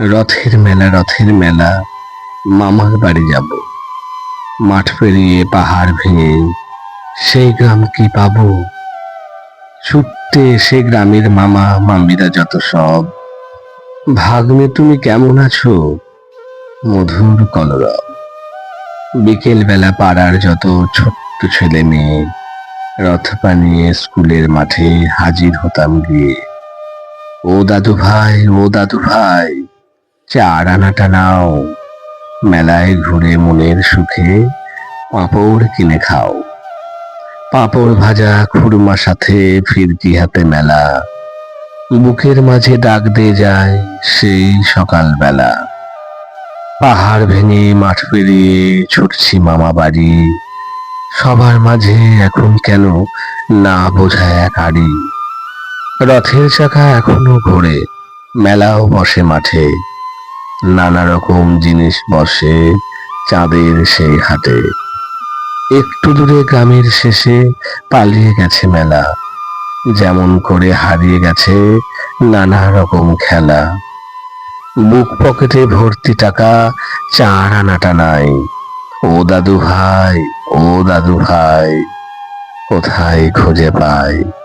রথের মেলা রথের মেলা। মামার বাড়ি যাব। মাঠ পেরিয়ে পাহাড় ভেঙে সেই গ্রাম কি পাব? ছুটতে সে গ্রামের মামা মামিরা যত সব। ভাগ্নে, তুমি কেমন আছো? মধুর কলরব। বিকেল বেলা পাড়ার যত ছোট্ট ছেলে মেয়ে, রথ বানিয়ে স্কুলের মাঠে হাজির হতাম গিয়ে। ও দাদু ভাই ও দাদু ভাই চার আনাটা নাও। মেলায় ঘুরে মনের সুখে পাঁপড় কিনে খাও। পাঁপড় ভাজা খুরমা সাথে ফিরকি হাতে মেলা। বুকের মাঝে ডাক দিয়ে যায় সেই সকালবেলা। পাহাড় ভেঙে মাঠ পেরিয়ে ছুটছি মামা বাড়ি। সবার মাঝে এখন কেন না বোঝায় এক রথের চাকা এখনও ঘোরে, মেলাও বসে মাঠে। নানা রকম জিনিস বসে চাঁদের সেই হাটে একটু দূরে গ্রামের শেষে পালিয়ে গেছে মেলা। যেমন করে হারিয়ে গেছে নানা রকম খেলা। বুক পকেটে ভর্তি টাকা, চার আনাটা নাই। ও দাদু ভাই, ও দাদু ভাই, কোথায় খুঁজে পাই